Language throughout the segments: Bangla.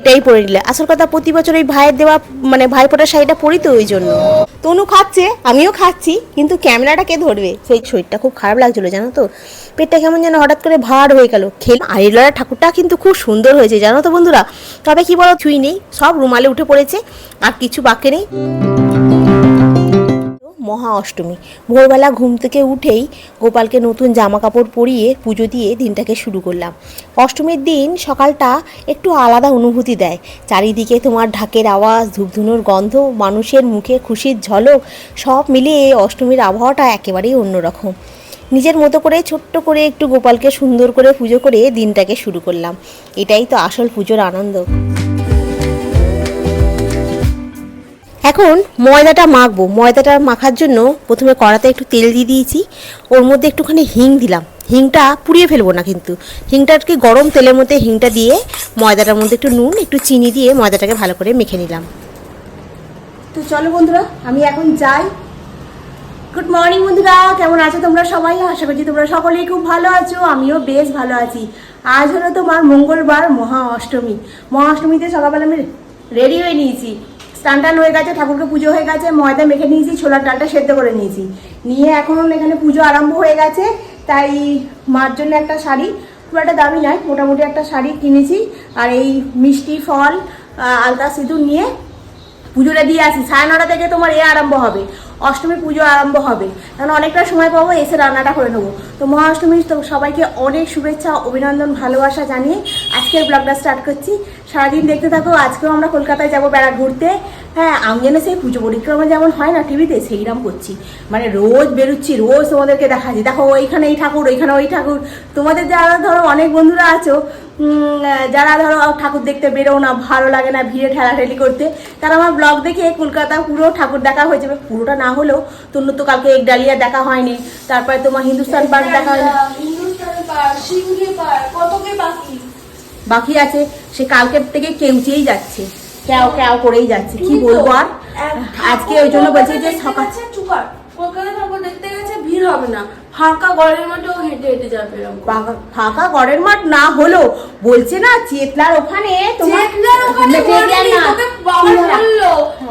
এটাই পরে নিলে। আসল কথা প্রতি বছর ওই ভাইয়ের দেওয়া মানে ভাইফোঁটার শাড়িটা পরি তো ওই জন্য। তনু খাচ্ছে আমিও খাচ্ছি কিন্তু ক্যামেরাটা কে ধরবে? সেই শরীরটা খুব খারাপ লাগছিল জানো তো? পেটটা কেমন যেন হঠাৎ করে ভার হয়ে গেল। খেলে আইলার ঠাকুরটা কিন্তু খুব সুন্দর হয়েছে জানো তো বন্ধুরা? তবে কি বলো ছুঁই নেই সব রুমালে উঠে পড়েছে আর কিছু বাকি নেই। মহা অষ্টমী। ভোরবেলা ঘুম থেকে উঠেই গোপালকে নতুন জামা কাপড় পরিয়ে পুজো দিয়ে দিনটাকে শুরু করলাম। অষ্টমীর দিন সকালটা একটু আলাদা অনুভূতি দেয়। চারিদিকে তোমার ঢাকের আওয়াজ, ধূপধুনোর গন্ধ, মানুষের মুখে খুশির ঝলক, সব মিলিয়ে অষ্টমীর আবহাওয়াটা একেবারেই অন্যরকম। নিজের মতো করে, ছোট্ট করে একটু গোপালকে সুন্দর করে পুজো করে দিনটাকে শুরু করলাম। এটাই তো আসল পুজোর আনন্দ। এখন ময়দাটা মাখবো। ময়দাটা মাখার জন্য প্রথমে কড়াতে একটু তেল দিয়ে দিয়েছি। ওর মধ্যে একটুখানি হিং দিলাম। হিংটা পুড়িয়ে ফেলব না কিন্তু। হিংটা আর কি গরম তেলের মধ্যে হিংটা দিয়ে ময়দাটার মধ্যে একটু নুন, একটু চিনি দিয়ে ময়দাটাকে ভালো করে মেখে নিলাম। তো চলো বন্ধুরা, আমি এখন যাই। গুড মর্নিং বন্ধুরা, কেমন আছো তোমরা সবাই? আশা করছি তোমরা সকলেই খুব ভালো আছো, আমিও বেশ ভালো আছি। আজ হলো তোমার মঙ্গলবার মহা অষ্টমী মহা অষ্টমীতে সকালবেলা আমি রেডি হয়ে নিয়েছি। স্নান টান হয়ে গেছে, ঠাকুরকে পুজো হয়ে গেছে, ময়দা মেখে নিয়েছি, ছোলার ডালটা সেদ্ধ করে নিয়েছি। নিয়ে এখন এখানে পুজো আরম্ভ হয়ে গেছে, তাই মার জন্য একটা শাড়ি, খুব একটা দামি নয়, মোটামুটি একটা শাড়ি কিনেছি। আর এই মিষ্টি ফল আলতা সিঁদুর নিয়ে পুজোটা দিয়ে আসি, সাড়ে নটা থেকে তোমার এ আরম্ভ হবে, অষ্টমী পুজো আরম্ভ হবে। কারণ অনেকটা সময় পাবো, এসে রান্নাটা করে নেব। তো মহাষ্টমীর তো সবাইকে অনেক শুভেচ্ছা, অভিনন্দন, ভালোবাসা জানিয়ে আজকের ব্লগটা স্টার্ট করছি। সারাদিন দেখতে থাকো, আজকেও আমরা কলকাতায় যাব বেড়া ঘুরতে। হ্যাঁ আমি যেন সেই পুজো পরিক্রমা যেমন হয় না, টিভিতে সেইরকম করছি। মানে রোজ বেরোচ্ছি, রোজ তোমাদেরকে দেখাচ্ছি। দেখো, ওইখানে এই ঠাকুর, ওইখানে ওই ঠাকুর। তোমাদের যারা ধরো অনেক বন্ধুরা আছো যারা ধরো ঠাকুর দেখতে বেরো না ভালো লাগে না ভিড়ে ঠেলাঠেলি করতে তারা আমার ব্লগ দেখে কলকাতা পুরো ঠাকুর দেখা হয়ে যাবে পুরোটা না হলেও তন্য তো কালকে এক ডালিয়া দেখা হয়নি তারপরে তোমার হিন্দুস্তান পার্ক দেখা হয়নি। কে বাকি? বাকি আছে সে কালকের থেকে কেউচেই যাচ্ছে ক্যাও ক্যাও করেই যাচ্ছে কি বলব আর? আজকে ওই জন্য বলছি যে সকাল কলকাতা ঠাকুর দেখতে গেছে ভিড় হবে না। ফাঁকা গড়ের মাঠেও হেঁটে হেঁটে যাবে এরকম। ফাঁকা- ফাঁকা গড়ের মাঠ না হলো বলছে না চেতলার ওখানে তোমার ওখানে মরেনি, তোকে বাবা বলল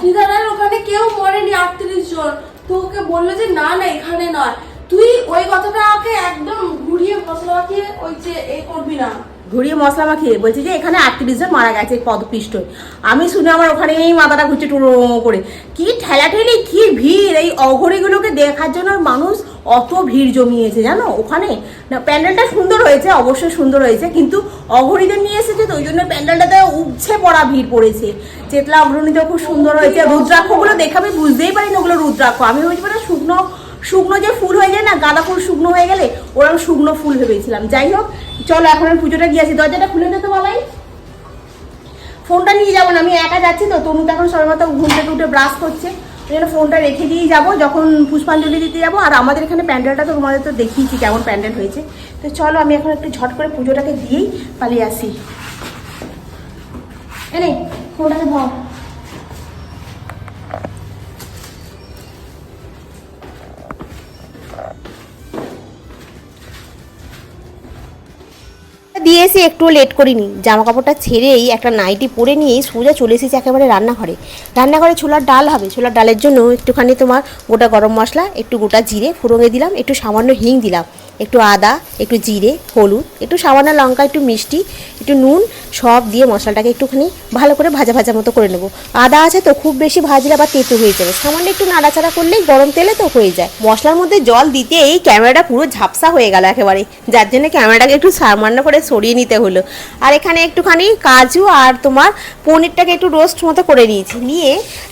চিদারার ওখানে কেউ মরেনি আটত্রিশ জন। তোকে বলল যে না না এখানে নয়। তুই ওই কথাটাকে একদম ঘুরিয়ে মাখিয়ে ওই যে এ করবি না। ঘুরিয়ে মশলা মাখিয়ে বলছে যে এখানে আটত্রিশ জন মারা গেছে পদপৃষ্ঠ আমি শুনে আমার ওখানেই মাথাটা ঘুরছে টুরো করে। কি ঠেলাঠেলি, কি ভিড়? এই অঘরিগুলোকে দেখার জন্য মানুষ অত ভিড় জমিয়েছে, জানো? ওখানে না, প্যান্ডেলটা সুন্দর হয়েছে, অবশ্যই সুন্দর হয়েছে, কিন্তু অঘরিদের নিয়ে এসেছে তো, ওই জন্য প্যান্ডেলটাতে উপছে পড়া ভিড় পড়েছে। চেতলা অগ্রণীতেও খুব সুন্দর হয়েছে। রুদ্রাক্ষগুলো দেখে আমি বুঝতেই পারি না ওগুলো রুদ্রাক্ষ। আমি বুঝতে পারি শুকনো শুকনো যে ফুল হয়ে যায় না, গাঁদা ফুল শুকনো হয়ে গেলে ওরকম শুকনো ফুল ভেবেছিলাম। যাই হোক, চলো এখন আমি পুজোটা গিয়েছি দরজাটা খুলে দিতে বাবাই। ফোনটা নিয়ে যাব না, আমি একা যাচ্ছি তো, তনু তো এখন সর্বত ঘুম থেকে উঠে ব্রাশ করছে। ওই জন্য ফোনটা রেখে দিয়েই যাব, যখন পুষ্পাঞ্জলি দিতে যাব। আর আমাদের এখানে প্যান্ডেলটা তো তোমাদের তো দেখিয়েছি কেমন প্যান্ডেল হয়েছে। তো চলো, আমি এখন একটু ঝট করে পুজোটাকে দিয়েই পালিয়ে আসি। এনে ফোনটাকে ভাও এসে একটু লেট করিনি। জামা কাপড়টা ছেড়েই একটা নাইটি পরে নিয়েই সোজা চলে এসেছি একেবারে রান্নাঘরে। রান্নাঘরে ছোলার ডাল হবে। ছোলার ডালের জন্য একটুখানি তোমার গোটা গরম মশলা, একটু গোটা জিরে ফুরঙে দিলাম, একটু সামান্য হিং দিলাম। একটু আদা, একটু জিরে, হলুদ, একটু সামান্য লঙ্কা, একটু মিষ্টি, একটু নুন, সব দিয়ে মশলাটাকে একটুখানি ভালো করে ভাজা ভাজা মতো করে নেব। আদা আছে তো খুব বেশি ভাজলে আবার তেতো হয়ে যাবে। সামান্য একটু নাড়াচাড়া করলেই গরম তেলে তো হয়ে যায়। মশলার মধ্যে জল দিতেই ক্যামেরাটা পুরো ঝাপসা হয়ে গেল একেবারে। যার জন্য ক্যামেরাটাকে একটু সামান্য করে সরিয়ে নিতে হলো। আর এখানে একটুখানি কাজু আর তোমার পনিরটাকে একটু রোস্ট মতো করে নিয়েছি। নিয়ে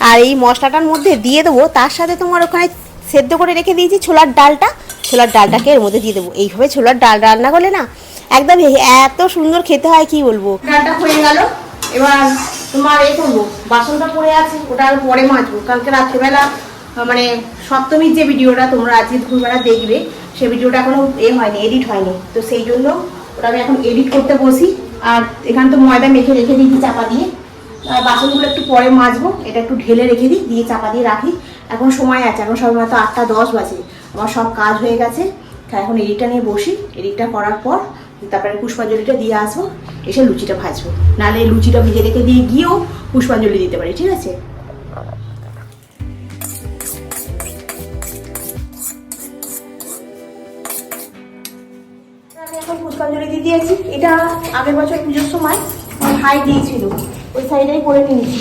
আর এই মশলাটার মধ্যে দিয়ে দেবো। তার সাথে তোমার ওখানে সেদ্ধ করে রেখে দিয়েছি ছোলার ডালটা। ছোলার ডালটাকে এর মধ্যে দিয়ে দেবো। এইভাবে ছোলার ডাল রান্না করলে না, একদম এত সুন্দর খেতে হয়, কি বলব? ডালটা হয়ে গেল। এবার তোমার এ করব, বাসনটা পড়ে আছে, ওটা আর পরে মাজবো। কালকে রাত্রেবেলা মানে সপ্তমীর যে ভিডিওটা তোমরা আজকে দুপুরবেলা দেখবে সেই ভিডিওটা এখনও এ হয়নি এডিট হয়নি। তো সেই জন্য ওটা আমি এখন এডিট করতে বসি। আর এখানে তো ময়দা মেখে রেখে দিয়েছি চাপা দিয়ে। আর বাসনগুলো একটু পরে মাজবো, এটা একটু ঢেলে রেখে দিই, দিয়ে চাপা দিয়ে রাখি। এখন সময় আছে, এখন সবাই মাত্র আটটা দশ বাজে। আমার সব কাজ হয়ে গেছে। এখন এডিটটা নিয়ে বসি। এডিটটা করার পর তারপরে পুষ্পাঞ্জলিটা দিয়ে আসব। এসে লুচিটা ভাজবো। নাহলে লুচিটা ভিজে রেখে দিয়ে গিয়েও পুষ্পাঞ্জলি দিতে পারি, ঠিক আছে? আমি এখন পুষ্পাঞ্জলি দিয়ে দিয়েছি। এটা আগের বছর পুজোর সময় ভাই দিয়েছিল। ওই সাইডেই করে নিয়েছি।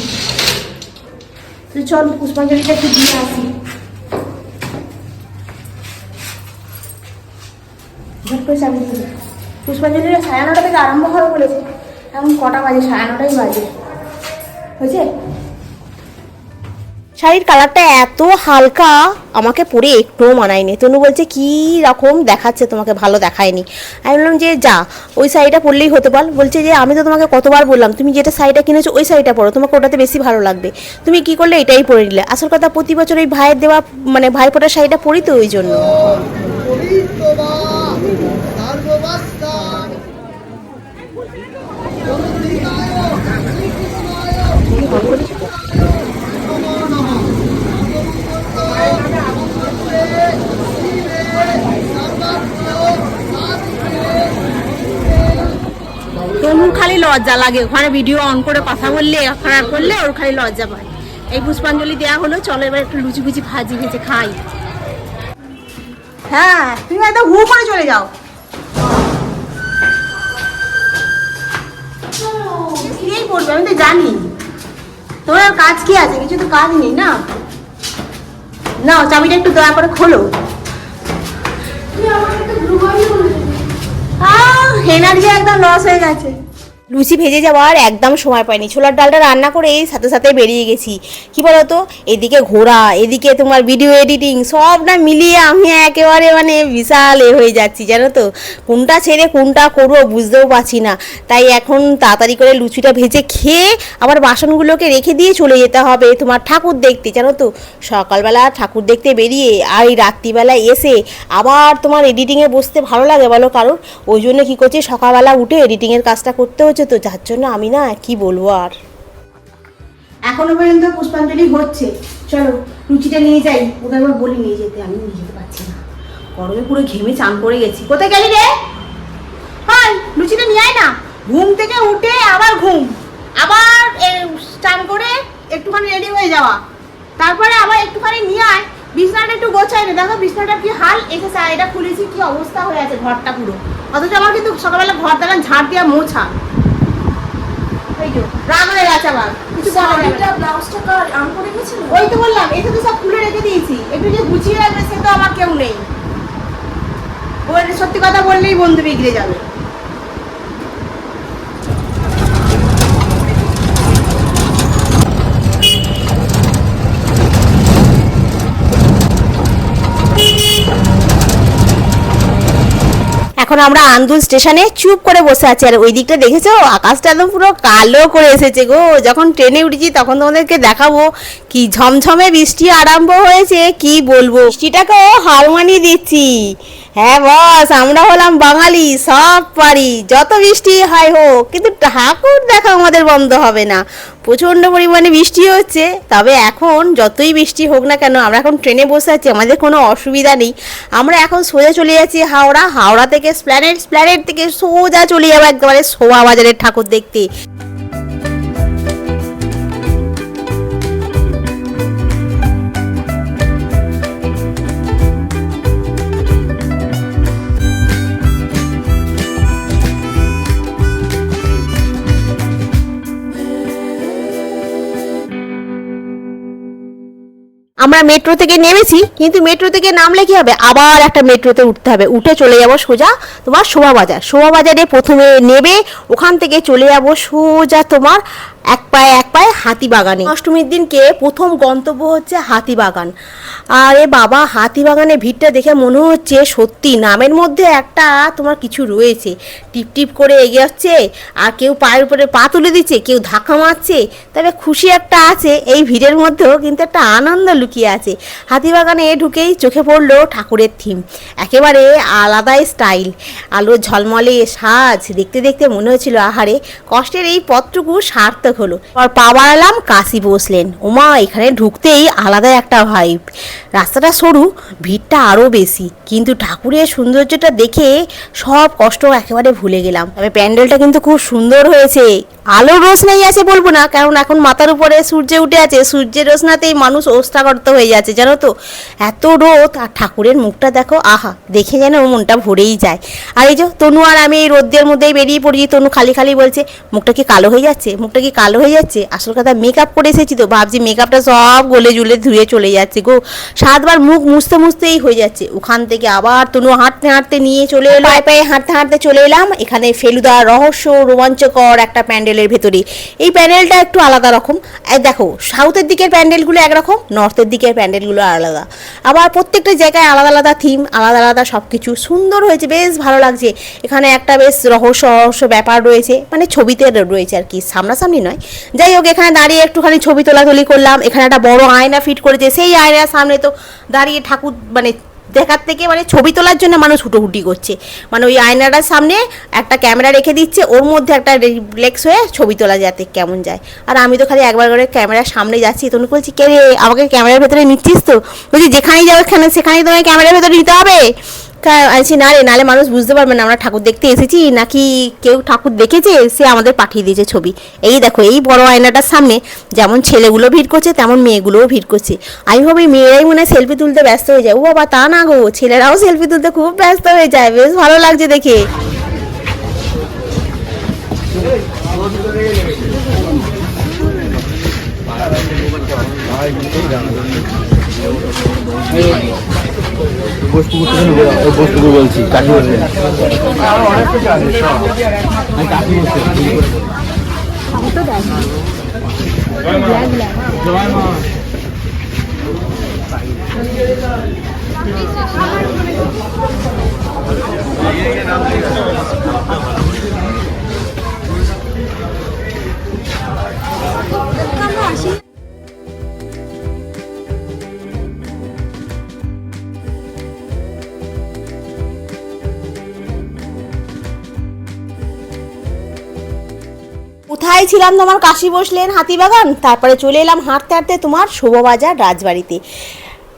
চল পুষ্পাঞ্জলিটা একটু দিয়ে আসি। করে চাবি দিয়ে দে। পুষ্পাঞ্জলিটা সাড়ে নটা থেকে আরম্ভ হবে বলেছে। এখন কটা বাজে? সাড়ে নটাই বাজে। হয়েছে? শাড়ির কালারটা এত হালকা আমাকে পরে একটুও মানায়নি। তনু বলছে কি রকম দেখাচ্ছে? তোমাকে ভালো দেখায়নি। আমি বললাম যে যা ওই শাড়িটা পরলেই হতে পার বলছে যে আমি তো তোমাকে কতবার বললাম তুমি যেটা শাড়িটা কিনেছো ওই শাড়িটা পরো তোমাকে ওটাতে বেশি ভালো লাগবে। তুমি কি করলে এটাই পরে নিলে। আসল কথা প্রতি বছর ওই ভাইয়ের দেওয়া মানে ভাই ফোটার শাড়িটা পরি তো ওই জন্য। লজ্জা লাগে। ওখানে ভিডিও অন করে কথা বললে খারাপ করলে ওর খালি লজ্জা পায়। এই পুষ্পাঞ্জলি দেওয়া হলো চলো এবার একটু লুচি ফুচি ভাজি ভেজে খাই। হ্যাঁ তুমি একদম হু করে চলে যাও। এই পড়বে আমি তো জানি। তোমার কাজ কি আছে? কিছু তো কাজ নেই না? নাও চাবিটা একটু দয়া করে খোলো। এনার্জি একদম লস হয়ে গেছে। লুচি ভেজে যাওয়ার একদম সময় পাইনি। ছোলার ডালটা রান্না করে এই সাথে সাথে বেরিয়ে গেছি। কি বলতো? এদিকে ঘোরা এদিকে তোমার ভিডিও এডিটিং সব না মিলিয়ে আমি একেবারে মানে বিশাল এ হয়ে যাচ্ছি, জানো তো? কোনটা ছেড়ে কোনটা করব বুঝতেও পারছি না। তাই এখন তাড়াতাড়ি করে লুচিটা ভেজে খেয়ে আবার বাসনগুলোকে রেখে দিয়ে চলে যেতে হবে তোমার ঠাকুর দেখতে, জানো তো? সকালবেলা ঠাকুর দেখতে বেরিয়ে আর এই রাত্রিবেলা এসে আবার তোমার এডিটিংয়ে বসতে ভালো লাগে বলো কারণ? ওই জন্য কী করছি? সকালবেলা উঠে এডিটিংয়ের কাজটা করতে তো, যার জন্য আমি না, কি বলব আর? এখনও পর্যন্ত পুষ্পাঞ্জলি হচ্ছে। চলো, লুচিটা নিয়ে যাই। ওকে একবার বলি নিয়ে যেতে আমি নিয়ে যেতে পারছি না। গরমে পুরো ঘেমে চান করে গেছি। কোথায় গেলি রে? হাই, লুচিটা নিয়ে আয় না। ঘুম থেকে উঠে আবার ঘুম। আবার স্নান করে একটুখানি রেডি হয়ে যাওয়া। তারপরে আবার একটুখানি নিয়ে আয়। বিছনাটা একটু গোছাই না। দেখো বিছনাটা কি হাল আর এটা খুলেছি, কি অবস্থা হয়ে আছে ঘরটা পুরো। অথচ আমার কিন্তু সকালবেলা ঘর দাঁড়ান ঝাড় দেওয়া মোছা। রাগ হয়ে গেছে আবার কিছু করা ব্লাউজটা কার? আম করে গেছিল? ওই তো বললাম তো সব খুলে রেখে দিয়েছি। একটু যে গুছিয়ে রাখবে সে তো আমার কেউ নেই। সত্যি কথা বললেই বন্ধু বিগড়ে যাবে। এখন আমরা আন্দুল স্টেশনে চুপ করে বসে আছি। আর ওই দিকটা দেখেছ? আকাশটা একদম পুরো কালো করে এসেছে গো। যখন ট্রেনে উঠেছি তখন তোমাদেরকে দেখাবো কি ঝমঝমে বৃষ্টি আরম্ভ হয়েছে, কি বলব? বৃষ্টিটাকেও হার মানিয়ে দিচ্ছি। হ্যাঁ বস, আমরা হলাম বাঙালি, সব পারি, যত বৃষ্টি হয় হোক, কিন্তু ঠাকুর দেখা আমাদের বন্ধ হবে না। প্রচণ্ড পরিমাণে বৃষ্টি হচ্ছে, তবে এখন যতই বৃষ্টি হোক না কেন, আমরা এখন ট্রেনে বসে আছি, আমাদের কোনো অসুবিধা নেই। আমরা এখন সোজা চলে যাচ্ছি হাওড়া হাওড়া থেকে স্প্ল্যানেট স্প্ল্যানেট থেকে সোজা চলে যাব একেবারে শোভা বাজারের ঠাকুর দেখতে। আমরা মেট্রো থেকে নেমেছি, কিন্তু মেট্রো থেকে নামলে কি হবে? আবার একটা মেট্রোতে উঠতে হবে। উঠে চলে যাব সোজা তোমার শোভা বাজার। শোভা বাজারে প্রথমে নেবে, ওখান থেকে চলে যাব সোজা তোমার এক পায়ে এক পায়ে হাতিবাগানে অষ্টমীর দিনকে প্রথম গন্তব্য হচ্ছে হাতিবাগান আরে বাবা হাতিবাগানে ভিড়টা দেখে মনে হচ্ছে সত্যি নামের মধ্যে একটা তোমার কিছু রয়েছে। টিপ টিপ করে এগিয়ে যাচ্ছে আর কেউ পায়ের উপরে পা তুলে দিচ্ছে, কেউ ধাক্কা মারছে। তবে খুশি একটা আছে, এই ভিড়ের মধ্যেও কিন্তু একটা আনন্দ লুকিয়ে আছে। হাতিবাগানে ঢুকেই চোখে পড়ল ঠাকুরের থিম। একেবারে আলাদাই স্টাইল। আলো ঝলমলে সাজ। দেখতে দেখতে মনে হচ্ছিল, আহারে, কষ্টের এই পথটুকু সার্থক হলো। আর পা বাড়ালাম, কাশি বসলেন। ওমা, এখানে ঢুকতেই আলাদা একটা ভাইব রাস্তাটা সরু, ভিড়টা আরও বেশি। কিন্তু ঠাকুরের সৌন্দর্যটা দেখে সব কষ্ট একেবারে ভুলে গেলাম। তবে প্যান্ডেলটা কিন্তু খুব সুন্দর হয়েছে। আলোর রোশনাই আছে বলব না, কারণ এখন মাথার উপরে সূর্য উঠে আছে, সূর্যের রোশনাতেই মানুষ ওস্তাগত হয়ে যাচ্ছে, জানো তো? এত রোদ, আর ঠাকুরের মুখটা দেখো, আহা, দেখে যেন মনটা ভরেই যায়। আর এই যে তনু আর আমি এই রোদ্রের মধ্যেই বেরিয়ে পড়েছি তনু খালি খালি বলছে, মুখটা কি কালো হয়ে যাচ্ছে? মুখটা কি কালো হয়ে যাচ্ছে? আসল কথা মেকআপ করে এসেছি তো, ভাবছি মেকআপটা সব গলে জুলে ধুয়ে চলে যাচ্ছে গো। সাতবার মুখ মুছতে মুছতেই হয়ে যাচ্ছে। ওখান থেকে আবার তনু হাঁটতে হাঁটতে নিয়ে চলে এলো। পায়ে পায়ে হাঁটতে হাঁটতে চলে এলাম। এখানে ফেলুদা রহস্য, রোমাঞ্চকর একটা প্যান্ডেলের ভেতরে এই প্যান্ডেলটা একটু আলাদা রকম। দেখো, সাউথের দিকের প্যান্ডেলগুলো একরকম, নর্থের দিকের প্যান্ডেলগুলো আলাদা। আবার প্রত্যেকটা জায়গায় আলাদা আলাদা থিম আলাদা আলাদা সব কিছু সুন্দর হয়েছে, বেশ ভালো লাগছে। এখানে একটা বেশ রহস্য রহস্য ব্যাপার রয়েছে মানে ছবিতে রয়েছে আর কি, সামনাসামনি নয়। যাই হোক, এখানে দাঁড়িয়ে একটুখানি ছবি তোলাতুলি করলাম। এখানে একটা বড় আয়না ফিট করেছে। সেই আয়নার সামনে তো দাঁড়িয়ে ঠাকুর মানে দেখার থেকে মানে ছবি তোলার জন্য মানুষ হুটোহুটি করছে। মানে ওই আয়নাটার সামনে একটা ক্যামেরা রেখে দিচ্ছে, ওর মধ্যে একটা রিফ্লেক্স হয়ে ছবি তোলা যাতে কেমন যায়। আর আমি তো খালি একবার করে ক্যামেরার সামনে যাচ্ছি তখন বলছি, কে রে, আমাকে ক্যামেরার ভেতরে নিচ্ছিস তো? বলছি, যেখানেই যাব সেখানে সেখানেই তোমায় ক্যামেরার ভেতরে নিতে হবে। আছি না রে, নালে মানুষ বুঝতে পারবে না, আমরা ঠাকুর দেখতে এসেছি, নাকি কেউ ঠাকুর দেখেছে, সে আমাদের পাঠিয়ে দিয়েছে ছবি। এই দেখো, এই বড় আয়নাটার সামনে যেমন ছেলেগুলো ভিড় করছে, তেমন মেয়েগুলোও ভিড় করছে। আমি ভাবি, মেয়েরাই মনে হয় সেলফি তুলতে ব্যস্ত হয়ে যায়। ও বাবা, তা না গো, ছেলেরাও সেলফি তুলতে খুব ব্যস্ত হয়ে যায়, বেশ ভালো লাগছে দেখে। ওই বস্তুকে বলছি কাকি বলছে আমি কোথায় ছিলাম তোমার কাশি বসলেন হাতিবাগান? তারপরে চলে এলাম হাঁটতে হাঁটতে তোমার শোভাবাজার রাজবাড়িতে।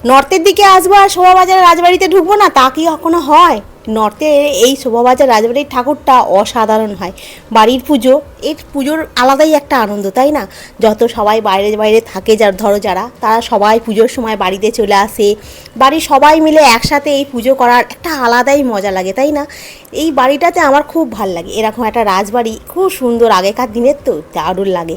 নর্থের দিকে আসব আর শোভাবাজার রাজবাড়িতে ঢুকবো না, তা কি কখনো হয়? নর্থে এই শোভাবাজার রাজবাড়ির ঠাকুরটা অসাধারণ হয়। বাড়ির পুজো, এর পুজোর আলাদাই একটা আনন্দ, তাই না? যত সবাই বাইরে বাইরে থাকে যার, ধরো যারা, তারা সবাই পুজোর সময় বাড়িতে চলে আসে। বাড়ির সবাই মিলে একসাথে এই পুজো করার একটা আলাদাই মজা লাগে, তাই না? এই বাড়িটাতে আমার খুব ভালো লাগে। এরকম একটা রাজবাড়ি, খুব সুন্দর। আগেকার দিনের তো দারুণ লাগে।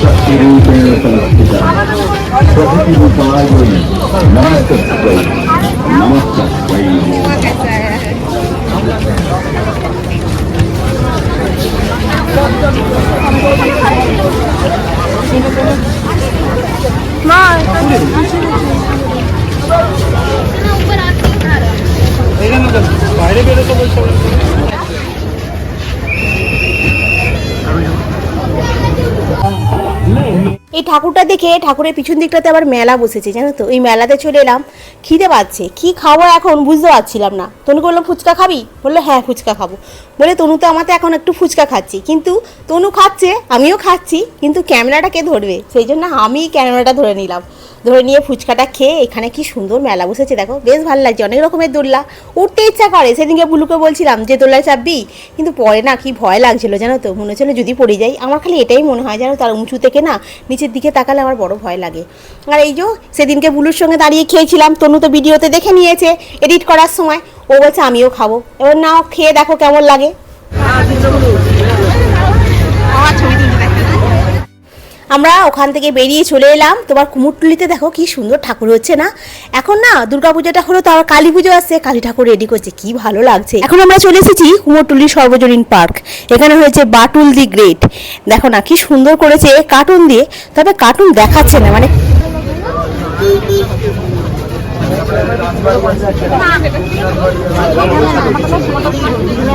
ശക്തിരൂപേണ സംസ്ഥിത പ്രകൃതിരൂപായ നമസ്തൈ നമസ്തൈ বাইরে বেরোতে বলছে Oh. এই ঠাকুরটা দেখে ঠাকুরের পিছন দিকটাতে আবার মেলা বসেছে, জানো তো? ওই মেলাতে চলে এলাম, খিদে পাচ্ছে। কি খাব এখন বুঝতে পারছিলাম না। তনু বলল, ফুচকা খাবি? বলল হ্যাঁ ফুচকা খাব। বলে, তনু তো আমাতে এখন একটু ফুচকা খাচ্ছি। কিন্তু তনু খাচ্ছে, আমিও খাচ্ছি, কিন্তু ক্যামেরাটা কে ধরবে? সেই জন্য আমি ক্যামেরাটা ধরে নিলাম। ধরে নিয়ে ফুচকাটা খেয়ে এখানে কি সুন্দর মেলা বসেছে, দেখো? বেশ ভালো লাগছে, অনেক রকমের দোল্লা উঠতে ইচ্ছা করে, সেদিনকে বুলুকে বলছিলাম যে দোল্লায় চাপবি, কিন্তু পরে না কি ভয় লাগছিল, জানো তো? মনে হচ্ছিল যদি পড়ে যাই। আমার খালি এটাই মনে হয়, জানো তার উঁচু থেকে না নিচের দিকে তাকালে আমার বড় ভয় লাগে। আর এই যে সেদিনকে বুলুর সঙ্গে দাঁড়িয়ে খেয়েছিলাম তনু তো ভিডিওতে দেখে নিয়েছে এডিট করার সময়। ও বলছে আমিও খাব। এবার নাও খেয়ে দেখো কেমন লাগে। আমরা ওখান থেকে বেরিয়ে চলে এলাম। তোমার কুমোরটুলিতে দেখো কি সুন্দর ঠাকুর হচ্ছে না? এখন না, দুর্গাপূজাটা হলো তো আবার কালী পুজো আসছে। কালী ঠাকুর রেডি করছে, কি ভালো লাগছে। এখন আমরা চলে এসেছি কুমোরটুলি সর্বজনীন পার্ক। এখানে হয়েছে বাটুল দি গ্রেট। দেখো না, কি সুন্দর করেছে কার্টুন দিয়ে। তবে কার্টুন দেখাচ্ছে না মানে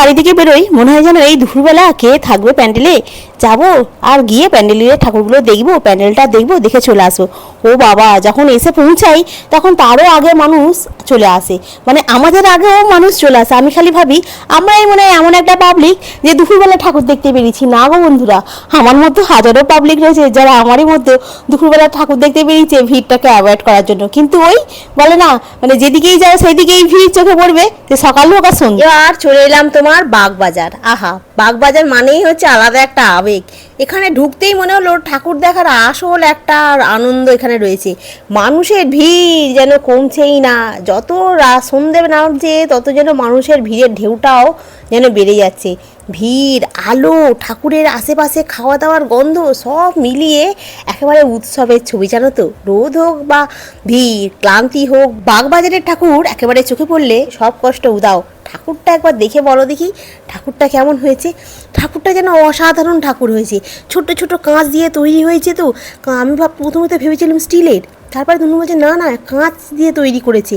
বাড়ি থেকে বেরোই, মনে হয় যেন এই দুপুরবেলা কে থাকবে প্যান্ডেলে। যাব আর গিয়ে প্যান্ডেলের ঠাকুরগুলো দেখব, প্যান্ডেলটা দেখব, দেখে চলে আসব। ও বাবা, যখন এসে পৌঁছাই, তখন তারও আগে মানুষ চলে আসে। মানে আমাদের আগেও মানুষ চলে আসে। আমি খালি ভাবি, আমরাই মনে হয় এমন একটা পাবলিক যে দুপুরবেলা ঠাকুর দেখতে বেরিয়েছি। না গো বন্ধুরা, আমার মধ্যে হাজারো পাবলিক রয়েছে যারা আমারই মধ্যে দুপুরবেলা ঠাকুর দেখতে বেরিয়েছে, ভিড়টাকে অ্যাভয়েড করার জন্য। কিন্তু ওই বলে না মানে যেদিকেই যাও, সেদিকেই ভিড় চোখে পড়বে যে সকাল হোক আর সন্ধ্যে। এবার চলে এলাম তোমার বাগবাজার। আহা, বাগবাজার মানেই হচ্ছে আলাদা একটা আবেগ। এখানে ঢুকতেই মনে হলো ঠাকুর দেখার আসল একটা আনন্দ এখানে রয়েছে। মানুষের ভিড় যেন কমছেই না। যত রা- সন্ধে নামছে, তত যেন মানুষের ভিড়ের ঢেউটাও যেন বেড়ে যাচ্ছে। ভিড়, আলো, ঠাকুরের আশেপাশে খাওয়া দাওয়ার গন্ধ সব মিলিয়ে একেবারে উৎসবের ছবি, জানো তো? রোদ হোক বা ভিড়, ক্লান্তি হোক, বাগবাজারের ঠাকুর একেবারে চোখে পড়লে সব কষ্ট উদাও। ঠাকুরটা একবার দেখে বলো দেখি, ঠাকুরটা কেমন হয়েছে? ঠাকুরটা যেন অসাধারণ ঠাকুর হয়েছে। ছোট ছোট কাঁচ দিয়ে তৈরি হয়েছে তো। আমি ভাব প্রথমে তো ভেবেছিলাম স্টিলের, তারপরে তুমি বলছে না না, কাঁচ দিয়ে তৈরি করেছে।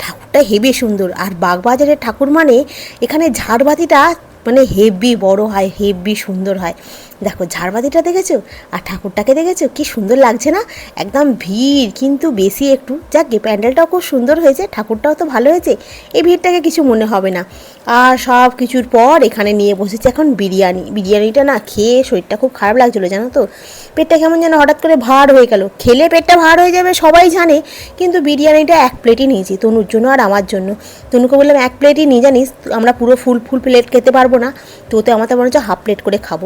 ঠাকুরটা হেবি সুন্দর। আর বাগবাজারের ঠাকুর মানে এখানে ঝাড়বাতিটা মানে হেভি বড় হয় হেভি সুন্দর হয়। দেখো, ঝাড়বাতিটা দেখেছ? আর ঠাকুরটাকে দেখেছ? কি সুন্দর লাগছে না? একদম ভিড়, কিন্তু বেশি একটু। যাক প্যান্ডেলটাও খুব সুন্দর হয়েছে, ঠাকুরটাও তো ভালো হয়েছে। এই ভিড়টাকে কিছু মনে হবে না। আর সব কিছুর পর এখানে নিয়ে বসেছে এখন বিরিয়ানি। বিরিয়ানিটা না খেয়ে শরীরটা খুব খারাপ লাগছিল, জানো তো? পেটটা কেমন যেন হঠাৎ করে ভার হয়ে গেল। খেলে পেটটা ভার হয়ে যাবে, সবাই জানে, কিন্তু বিরিয়ানিটা এক প্লেটই নিয়েছি, তনুর জন্য আর আমার জন্য। তনুকে বললাম, এক প্লেটই নিয়ে জানিস, আমরা পুরো ফুল ফুল প্লেট খেতে পারব না। তো ওতে আমাদের মনে হচ্ছে হাফ প্লেট করে খাব।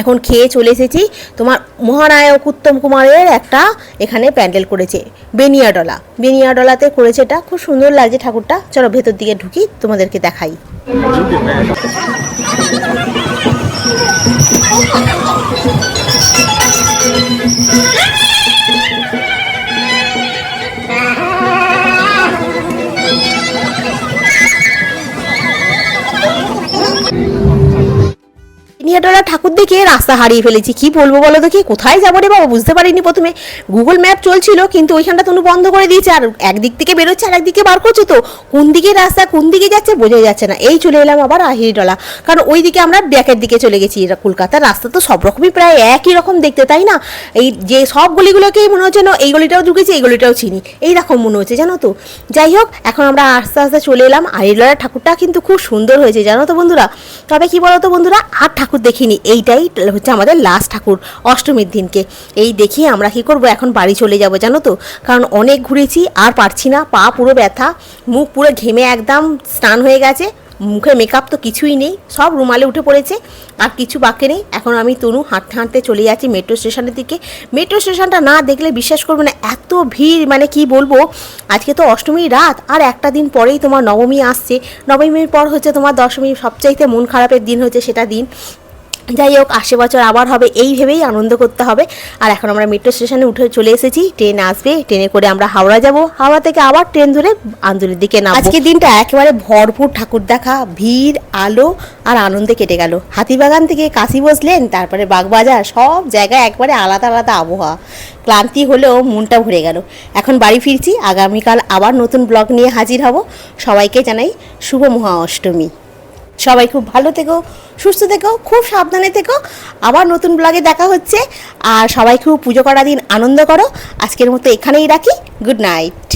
এখন খেয়ে চলে এসেছি। তোমার মহানায়ক উত্তম কুমারের একটা এখানে প্যান্ডেল করেছে, বেনিয়াডলা। বেনিয়াডলাতে করেছে এটা। খুব সুন্দর লাগছে ঠাকুরটা। চলো ভেতর দিকে ঢুকি, তোমাদেরকে দেখাই। নিয়াটোলা ঠাকুর দেখে রাস্তা হারিয়ে ফেলেছি। কি বলব বলো তো কি? কোথায় যাব রে বাবা? বুঝতে পারিনি প্রথমে। গুগল ম্যাপ চলছিল, কিন্তু ওইখানটা তনু বন্ধ করে দিয়েছে। আর একদিক থেকে বেরোচ্ছে, আর একদিকে বার করছে তো। কোন দিকে রাস্তা, কোন দিকে যাচ্ছে বোঝা যাচ্ছে না। এই চলে এলাম আবার আহিরিডলা। কারণ ওই দিকে আমরা ব্যাকের দিকে চলে গেছি, এরা কলকাতার। রাস্তা তো সব রকমই প্রায় একই রকম দেখতে, তাই না? এই যে সব গলিগুলোকেই মনে হচ্ছে না এই গলিটাও ঢুকেছি, এই গলিটাও চিনি। এই রকম মনে হচ্ছে, জানো তো? যাই হোক, এখন আমরা আস্তে আস্তে চলে এলাম। আহিরিডলার ঠাকুরটা কিন্তু খুব সুন্দর হয়েছে, জানো তো বন্ধুরা? তবে কি বলো তো বন্ধুরা? আর ঠাকুর দেখিনি, এইটাই হচ্ছে আমাদের লাস্ট ঠাকুর, অষ্টমীর দিনকে। এই দেখিয়ে আমরা কি করব, এখন বাড়ি চলে যাব, জানো তো? কারণ অনেক ঘুরেছি, আর পারছি না, পা পুরো ব্যথা, মুখ পুরো ঘেমে একদম স্নান হয়ে গেছে, মুখে মেকআপ তো কিছুই নেই, সব রুমালে উঠে পড়েছে, আর কিছু বাকি নেই। এখন আমি তনু হাঁটতে হাঁটতে চলে যাচ্ছি মেট্রো স্টেশনের দিকে। মেট্রো স্টেশনটা না দেখলে বিশ্বাস করবে না, এত ভিড় মানে কি বলব? আজকে তো অষ্টমী রাত, আর একটা দিন পরেই তোমার নবমী আসছে। নবমীর পর হচ্ছে তোমার দশমী সবচাইতে মন খারাপের দিন হচ্ছে সেটা দিন। যাই হোক আসে বছর আবার হবে, এই ভেবেই আনন্দ করতে হবে। আর এখন আমরা মেট্রো স্টেশনে উঠে চলে এসেছি ট্রেন আসবে ট্রেনে করে আমরা হাওড়া যাব। হাওড়া থেকে আবার ট্রেন ধরে আন্দুলের দিকে নামবো। আজকের দিনটা একেবারে ভরপুর ঠাকুর দেখা, ভিড়, আলো আর আনন্দে কেটে গেল। হাতিবাগান থেকে কাশি বসলেন, তারপরে বাগবাজার, সব জায়গায় একবারে আলাদা আলাদা আবহাওয়া। ক্লান্তি হলেও মনটা ভরে গেল। এখন বাড়ি ফিরছি, আগামীকাল আবার নতুন ব্লগ নিয়ে হাজির হব। সবাইকে জানাই শুভ মহা অষ্টমী সবাই খুব ভালো থেকো, সুস্থ থেকো, খুব সাবধানে থেকো। আবার নতুন ব্লগে দেখা হচ্ছে। আর সবাই খুব পুজো করা দিন আনন্দ করো। আজকের মতো এখানেই রাখি। Good night